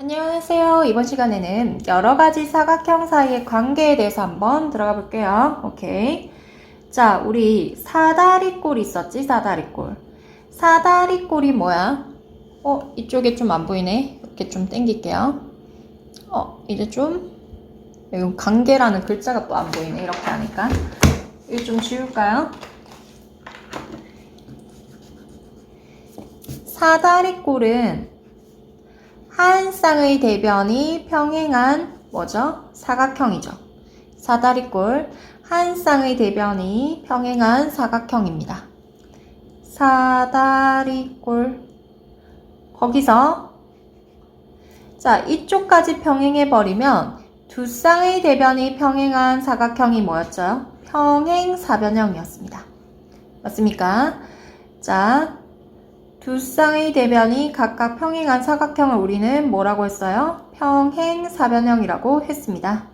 안녕하세요. 이번 시간에는 여러 가지 사각형 사이의 관계에 대해서 한번 들어가 볼게요. 오케이. 자, 우리 사다리꼴 있었지? 사다리꼴. 사다리꼴이 뭐야? 어, 이쪽에 좀 안 보이네. 이렇게 좀 당길게요. 어, 이제 좀 여기 관계라는 글자가 또 안 보이네. 이렇게 하니까. 이거 좀 지울까요? 사다리꼴은 한 쌍의 대변이 평행한 뭐죠? 사각형이죠. 사다리꼴 한 쌍의 대변이 평행한 사각형입니다. 사다리꼴 거기서 자 이쪽까지 평행해 버리면 두 쌍의 대변이 평행한 사각형이 뭐였죠? 평행 사변형이었습니다. 맞습니까? 자, 두 쌍의 대변이 각각 평행한 사각형을 우리는 뭐라고 했어요? 평행사변형이라고 했습니다.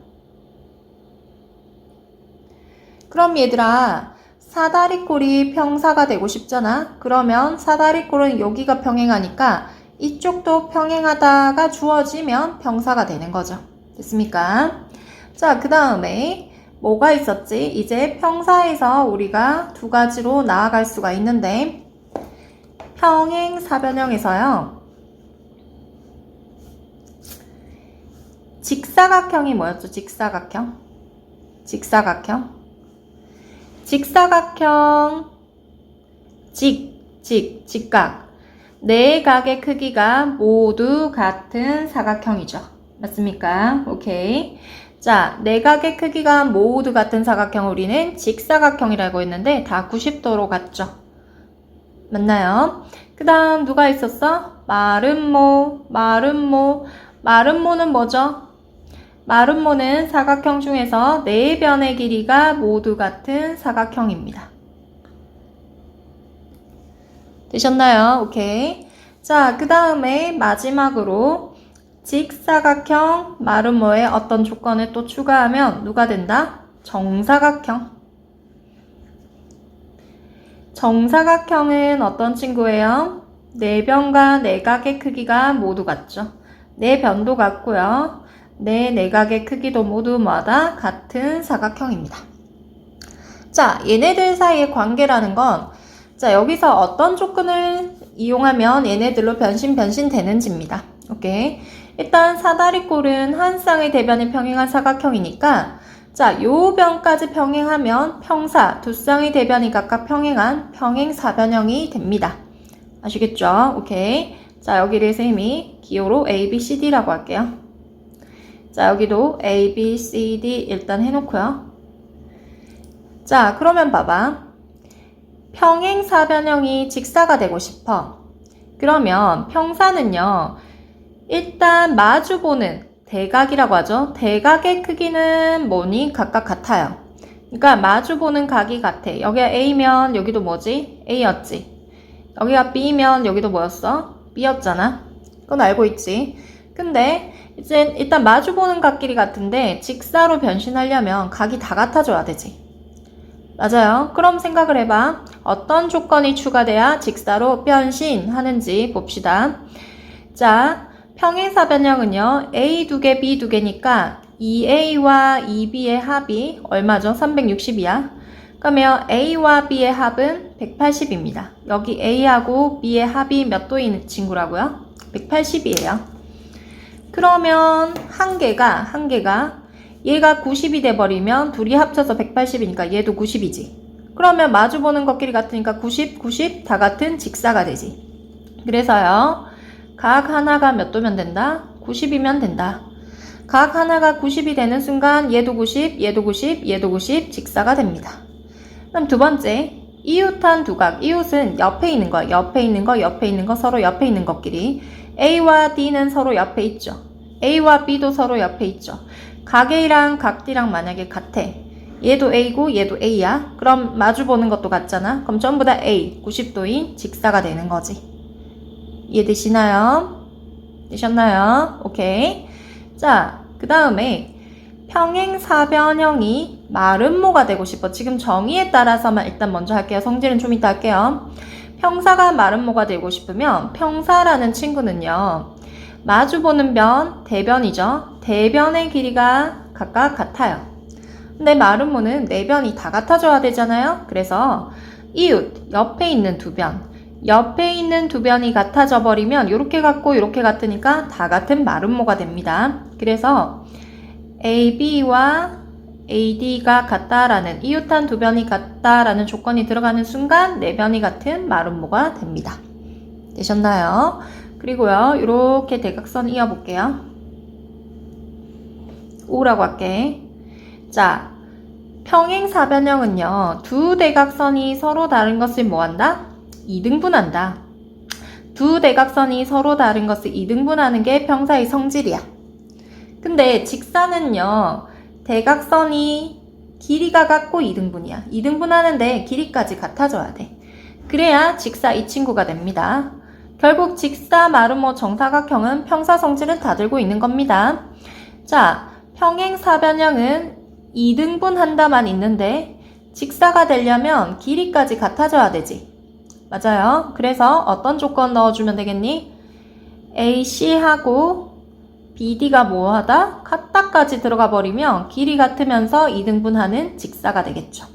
그럼 얘들아, 사다리꼴이 평사가 되고 싶잖아? 그러면 사다리꼴은 여기가 평행하니까 이쪽도 평행하다가 주어지면 평사가 되는 거죠. 됐습니까? 자, 그 다음에 뭐가 있었지? 이제 평사에서 우리가 두 가지로 나아갈 수가 있는데 평행 사변형에서요. 직사각형이 뭐였죠? 직사각형. 직사각형. 직사각형. 직, 직, 직각. 네 각의 크기가 모두 같은 사각형이죠. 맞습니까? 오케이. 자, 네 각의 크기가 모두 같은 사각형 우리는 직사각형이라고 했는데 다 90도로 같죠. 맞나요? 그 다음 누가 있었어? 마름모, 마름모. 마름모는 뭐죠? 마름모는 사각형 중에서 네 변의 길이가 모두 같은 사각형입니다. 되셨나요? 오케이. 자, 그 다음에 마지막으로 직사각형 마름모에 어떤 조건을 또 추가하면 누가 된다? 정사각형. 정사각형은 어떤 친구예요? 네 변과 내각의 크기가 모두 같죠. 네 변도 같고요. 네 내각의 크기도 모두 마다 같은 사각형입니다. 자, 얘네들 사이의 관계라는 건 자, 여기서 어떤 조건을 이용하면 얘네들로 변신 변신 되는지입니다. 오케이. 일단 사다리꼴은 한 쌍의 대변이 평행한 사각형이니까 자, 요 변까지 평행하면 평사, 두 쌍의 대변이 각각 평행한 평행사변형이 됩니다. 아시겠죠? 오케이. 자, 여기를 쌤이 기호로 A, B, C, D라고 할게요. 자, 여기도 A, B, C, D 일단 해놓고요. 자, 그러면 봐봐. 평행사변형이 직사가 되고 싶어. 그러면 평사는요. 일단 마주보는 대각이라고 하죠. 대각의 크기는 뭐니? 각각 같아요. 그러니까 마주 보는 각이 같아. 여기가 A면 여기도 뭐지? A였지. 여기가 B면 여기도 뭐였어? B였잖아. 그건 알고 있지. 근데 이제 일단 마주 보는 각끼리 같은데 직사로 변신하려면 각이 다 같아져야 되지. 맞아요. 그럼 생각을 해봐. 어떤 조건이 추가돼야 직사로 변신하는지 봅시다. 자, 평행사 변형은요. A 두 개, B 두 개니까 2A와 2B의 합이 얼마죠? 360이야. 그러면 A와 B의 합은 180입니다. 여기 A하고 B의 합이 몇 도인 친구라고요? 180이에요. 그러면 한 개가 한 개가 얘가 90이 돼버리면 둘이 합쳐서 180이니까 얘도 90이지. 그러면 마주보는 것끼리 같으니까 90, 90 다 같은 직사가 되지. 그래서요. 각 하나가 몇 도면 된다? 90이면 된다. 각 하나가 90이 되는 순간 얘도 90, 얘도 90, 얘도 90 직사가 됩니다. 그럼 두 번째, 이웃한 두각. 이웃은 옆에 있는 거, 옆에 있는 거, 옆에 있는 거, 서로 옆에 있는 것끼리. A와 D는 서로 옆에 있죠. A와 B도 서로 옆에 있죠. 각 A랑 각 D랑 만약에 같아. 얘도 A고 얘도 A야. 그럼 마주 보는 것도 같잖아. 그럼 전부 다 A, 90도인 직사가 되는 거지. 이해되시나요? 되셨나요? 오케이. 자, 그 다음에 평행사변형이 마름모가 되고 싶어. 지금 정의에 따라서만 일단 먼저 할게요. 성질은 좀 이따 할게요. 평사가 마름모가 되고 싶으면 평사라는 친구는요. 마주보는 변, 대변이죠. 대변의 길이가 각각 같아요. 근데 마름모는 네 변이 다 같아져야 되잖아요. 그래서 이웃, 옆에 있는 두 변, 옆에 있는 두 변이 같아져 버리면 이렇게 같고 이렇게 같으니까 다 같은 마름모가 됩니다. 그래서 AB와 AD가 같다라는 이웃한 두 변이 같다라는 조건이 들어가는 순간 네 변이 같은 마름모가 됩니다. 되셨나요? 그리고요, 이렇게 대각선 이어볼게요. O라고 할게. 자, 평행사변형은요, 두 대각선이 서로 다른 것을 뭐한다? 이등분한다. 두 대각선이 서로 다른 것을 이등분하는 게 평사의 성질이야. 근데 직사는요, 대각선이 길이가 같고 이등분이야. 이등분하는데 길이까지 같아져야 돼. 그래야 직사 이 친구가 됩니다. 결국 직사, 마름모, 정사각형은 평사 성질을 다 들고 있는 겁니다. 자, 평행사변형은 이등분한다만 있는데 직사가 되려면 길이까지 같아져야 되지. 맞아요. 그래서 어떤 조건 넣어주면 되겠니? AC하고 BD가 뭐하다? 같다까지 들어가 버리면 길이 같으면서 이등분하는 직사가 되겠죠.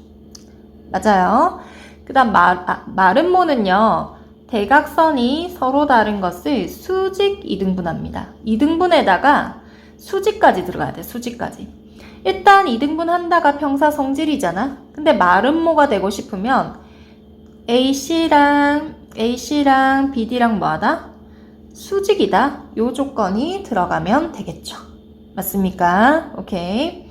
맞아요. 그 다음 아, 마름모는요. 대각선이 서로 다른 것을 수직 이등분합니다. 이등분에다가 수직까지 들어가야 돼. 수직까지. 일단 이등분 한다가 평사 성질이잖아. 근데 마름모가 되고 싶으면 AC랑 AC랑 BD랑 뭐하다? 수직이다. 요 조건이 들어가면 되겠죠. 맞습니까? 오케이.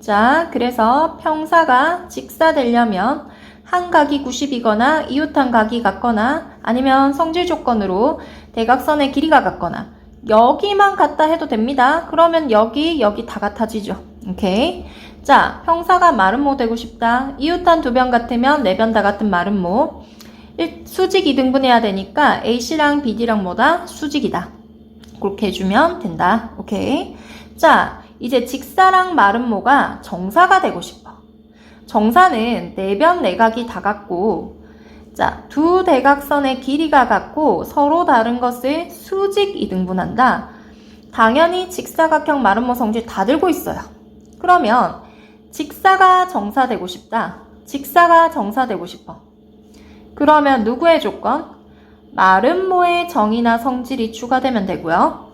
자, 그래서 평사가 직사되려면 한 각이 90이거나 이웃한 각이 같거나 아니면 성질 조건으로 대각선의 길이가 같거나 여기만 같다 해도 됩니다. 그러면 여기, 여기 다 같아지죠. 오케이. 자, 평사가 마름모 되고 싶다. 이웃한 두 변 같으면 네 변 다 같은 마름모. 수직 이등분해야 되니까 AC랑 BD랑 뭐다? 수직이다. 그렇게 해주면 된다. 오케이. 자, 이제 직사랑 마름모가 정사가 되고 싶어. 정사는 네 변 내각이 다 같고, 자, 두 대각선의 길이가 같고 서로 다른 것을 수직 이등분한다. 당연히 직사각형 마름모 성질 다 들고 있어요. 그러면 직사가 정사되고 싶다. 직사가 정사되고 싶어. 그러면 누구의 조건? 마름모의 정의나 성질이 추가되면 되고요.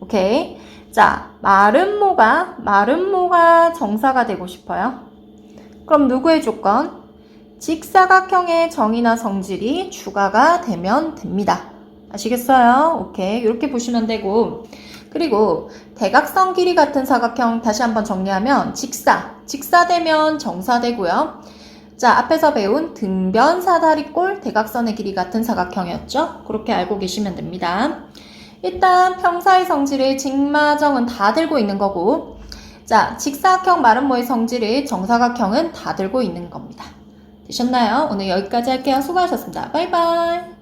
오케이. 자, 마름모가 마름모가 정사가 되고 싶어요. 그럼 누구의 조건? 직사각형의 정의나 성질이 추가가 되면 됩니다. 아시겠어요? 오케이. 이렇게 보시면 되고. 그리고 대각선 길이 같은 사각형 다시 한번 정리하면 직사. 직사되면 정사되고요. 자, 앞에서 배운 등변 사다리꼴 대각선의 길이 같은 사각형이었죠? 그렇게 알고 계시면 됩니다. 일단 평사의 성질을 직마정은 다 들고 있는 거고 자, 직사각형 마름모의 성질을 정사각형은 다 들고 있는 겁니다. 되셨나요? 오늘 여기까지 할게요. 수고하셨습니다. 바이바이.